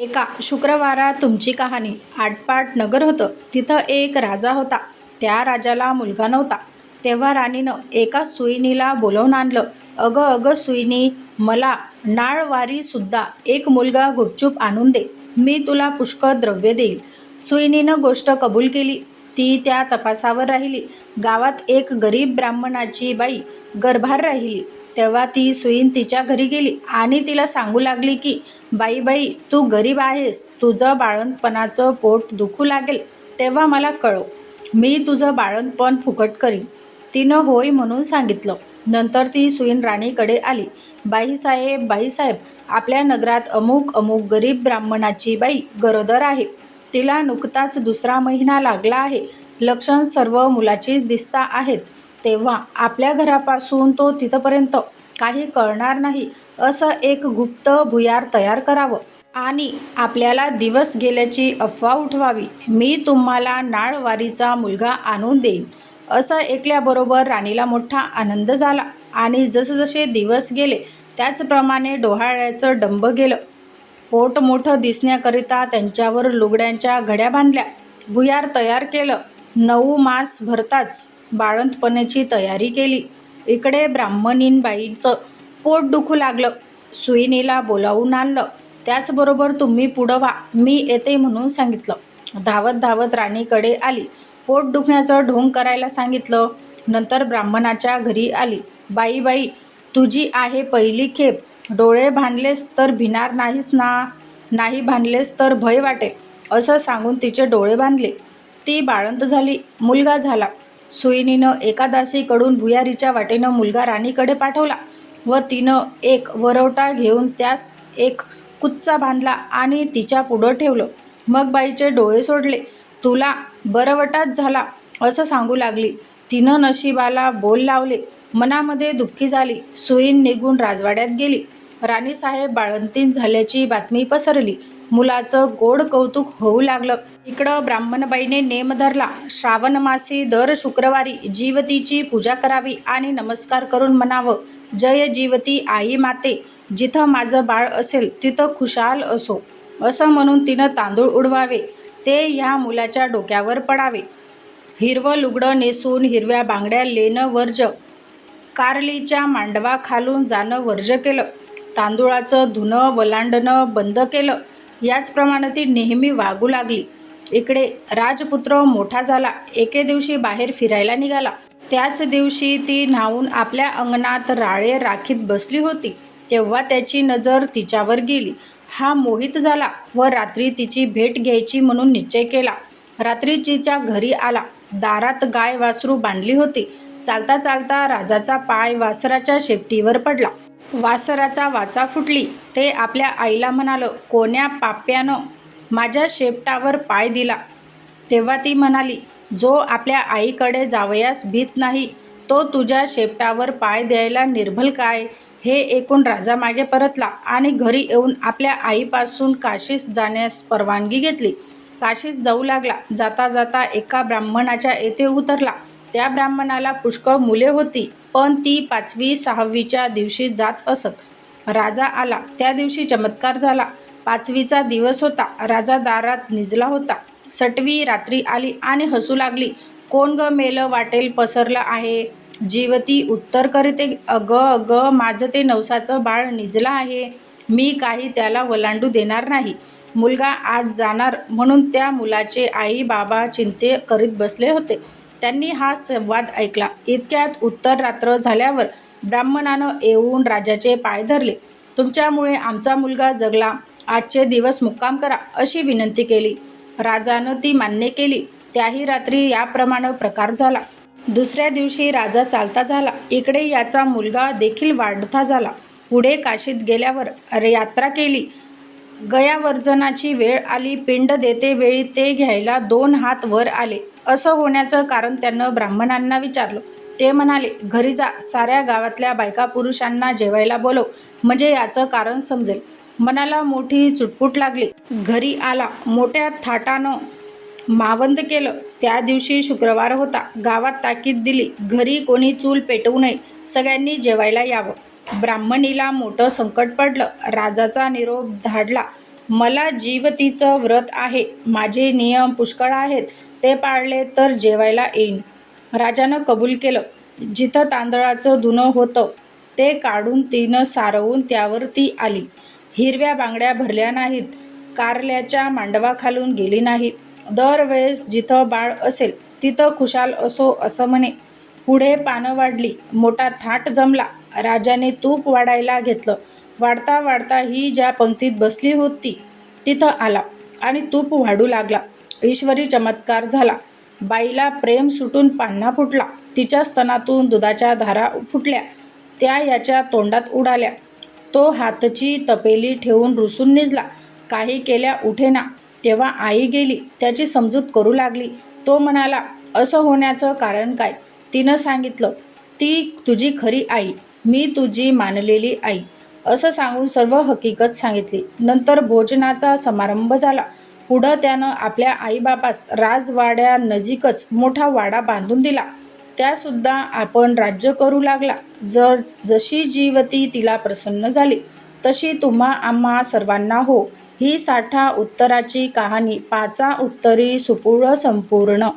एका शुक्रवारा तुमची कहाणी आटपाट नगर होतं. तिथं एक राजा होता. त्या राजाला मुलगा नव्हता. तेव्हा राणीनं एका सुईणीला बोलवून आणलं. अगं अगं सुईणी मला नाळवारीसुद्धा एक मुलगा गुपचूप आणून दे. मी तुला पुष्कळ द्रव्य देईल. सुईणीनं गोष्ट कबूल केली. ती त्या तपासावर राहिली. गावात एक गरीब ब्राह्मणाची बाई गर्भार राहिली. तेव्हा ती सुईन तिच्या घरी गेली आणि तिला सांगू लागली की बाई बाई तू गरीब आहेस. तुझं बाळंतपणाचं पोट दुखू लागेल. तेव्हा मला कळव. मी तुझं बाळंतपण फुकट करीन. तिनं होय म्हणून सांगितलं. नंतर ती सुईन राणीकडे आली. बाईसाहेब बाईसाहेब आपल्या नगरात अमुक अमुक गरीब ब्राह्मणाची बाई गरोदर आहे. तिला नुकताच दुसरा महिना लागला आहे. लक्षण सर्व मुलाची दिसता आहेत. तेव्हा आपल्या घरापासून तो तिथपर्यंत काही कळणार नाही असं एक गुप्त भुयार तयार करावं. आणि आपल्याला दिवस गेल्याची अफवा उठवावी. मी तुम्हाला नाळवारीचा मुलगा आणून देईन. असं ऐकल्याबरोबर राणीला मोठा आनंद झाला. आणि जसजसे दिवस गेले त्याचप्रमाणे डोहाळ्याचं डंब गेलं. पोट मोठं दिसण्याकरिता त्यांच्यावर लुगड्यांच्या घड्या बांधल्या. भुयार तयार केलं. नऊ मास भरताच बाळंतपणाची तयारी केली. इकडे ब्राह्मणीनबाईचं पोट दुखू लागलं. सुईनीला बोलावून आणलं. त्याचबरोबर तुम्ही पुढं व्हा. मी येते म्हणून सांगितलं. धावत धावत राणीकडे आली. पोट दुखण्याचं ढोंग करायला सांगितलं. नंतर ब्राह्मणाच्या घरी आली. बाई बाई तुझी आहे पहिली खेप. डोळे भांडलेस तर भिणार नाहीस ना नाही भांडलेस तर भय वाटेल असं सांगून तिचे डोळे बांधले ती बाळंत झाली मुलगा झाला. सुईनीनं एका दासीकडून भुयारीच्या वाटेनं मुलगा राणीकडे पाठवला व तिनं एक वरवटा घेऊन त्यास एक कुच्चा बांधला आणि तिच्या पुढं ठेवलं. मग बाईचे डोळे सोडले तुला बरवटाच झाला असं सांगू लागली. तिनं नशिबाला बोल लावले. मनामध्ये दुःखी झाली. सुईन निघून राजवाड्यात गेली. राणीसाहेब बाळंतीन झाल्याची बातमी पसरली. मुलाचं गोड कौतुक होऊ लागलं. इकडं ब्राह्मणबाईने नेम धरला. श्रावण मासी दर शुक्रवारी जीवतीची पूजा करावी आणि नमस्कार करून म्हणावं जय जीवती आई माते जिथं माझं बाळ असेल तिथं खुशाल असो. असं म्हणून तिनं तांदूळ उडवावे ते ह्या मुलाच्या डोक्यावर पडावे. हिरवं लुगडं नेसून हिरव्या बांगड्या लेणं वर्ज. कारलीच्या मांडवा खालून जाणं वर्ज केलं. तांदूळाचं धुणं वलांडणं बंद केलं. याचप्रमाणे ती नेहमी वागू लागली. इकडे राजपुत्र मोठा झाला. एके दिवशी बाहेर फिरायला निघाला. त्याच दिवशी ती न्हावून आपल्या अंगणात राळे राखीत बसली होती. तेव्हा त्याची नजर तिच्यावर गेली. हा मोहित झाला व रात्री तिची भेट घ्यायची म्हणून निश्चय केला. रात्री तिच्या घरी आला. दारात गाय वासरू बांधली होती. चालता चालता राजाचा पाय वासराच्या शेपटीवर पडला. वासराचा वाचा फुटली. ते आपल्या आईला म्हणालं कोण्या पाप्यानं माझ्या शेपटावर पाय दिला? तेव्हा ती म्हणाली जो आपल्या आईकडे जावयास भीत नाही तो तुझ्या शेपटावर पाय द्यायला निर्भल काय? हे ऐकून राजा मागे परतला आणि घरी येऊन आपल्या आईपासून काशीस जाण्यास परवानगी घेतली. काशीस जाऊ लागला. जाता जाता एका ब्राह्मणाच्या येथे उतरला. त्या ब्राह्मणाला पुष्कळ मुले होती पण ती पाचवी सहावीच्या दिवशी जात असत. राजा आला. त्या दिवशी चमत्कार झाला. पाचवीचा दिवस होता. राजा दारात निजला होता. सटवी रात्री आली आणि हसू लागली. कोण ग मेलं वाटेल पसरलं आहे? जीवती उत्तर करीते. अगं अगं माझं ते नवसाचं बाळ निजलं आहे. मी काही त्याला वलांडू देणार नाही. मुलगा आज जाणार म्हणून त्या मुलाचे आई बाबा चिंते करीत बसले होते. त्यांनी हा संवाद ऐकला. इतक्यात उत्तर रात्र झाल्यावर ब्राह्मणानं येऊन राजाचे पाय धरले. तुमच्यामुळे आमचा मुलगा जगला. आजचे दिवस मुक्काम करा अशी विनंती केली. राजानं ती मान्य केली. त्याही रात्री याप्रमाणे प्रकार झाला. दुसऱ्या दिवशी राजा चालता झाला. इकडे याचा मुलगा देखील वाढता झाला. पुढे काशीत गेल्यावर यात्रा केली. गयावर्जनाची वेळ आली पिंड देते वेळी ते घ्यायला दोन हात वर आले. असं होण्याचं कारण त्यानं ब्राह्मणांना विचारलं. ते म्हणाले घरी जा साऱ्या गावातल्या बायका पुरुषांना जेवायला बोलव. म्हणजे याचं कारण समजेल. मनाला मोठी चुटपुट लागली. घरी आला मोठ्या थाटानं मावंद केलं. त्या दिवशी शुक्रवार होता. गावात ताकीद दिली घरी कोणी चूल पेटवू नये. सगळ्यांनी जेवायला यावं. ब्राह्मणीला मोठं संकट पडलं. राजाचा निरोप धाडला. मला जीवतीचं व्रत आहे. माझे नियम पुष्कळ आहेत. ते पाळले तर जेवायला येईन. राजानं कबूल केलं. जिथं तांदळाचं धुणं होतं ते काढून तिनं सारवून त्यावर ती आली. हिरव्या बांगड्या भरल्या नाहीत. कारल्याच्या मांडवाखालून गेली नाही. दरवेळेस जिथं बाळ असेल तिथं खुशाल असो असं म्हणे. पुढे पानं वाढली. मोठा थाट जमला. राजाने तूप वाढायला घेतलं. वाढता वाढता ही ज्या पंक्तीत बसली होती तिथं आला आणि तूप वाढू लागला. ईश्वरी चमत्कार झाला. बाईला प्रेम सुटून पान्हा फुटला. तिच्या स्तनातून दुधाच्या धारा फुटल्या. त्या याच्या तोंडात उडाल्या. तो हातची तपेली ठेवून रुसून निजला. काही केल्या उठेना. तेव्हा आई गेली. त्याची समजूत करू लागली. तो म्हणाला असं होण्याचं कारण काय? तिनं सांगितलं ती तुझी खरी आई. मी तुझी मानलेली आई असं सांगून सर्व हकीकत सांगितली. नंतर भोजनाचा समारंभ झाला. पुढं त्यानं आपल्या आईबापास राजवाड्यानजीकच मोठा वाडा बांधून दिला. त्यासुद्धा आपण राज्य करू लागला. जर जशी जीवती तिला प्रसन्न झाली तशी तुम्हा आम्हा सर्वांना हो. ही साठा उत्तराची कहाणी पाचा उत्तरी सुपूर्ण संपूर्ण.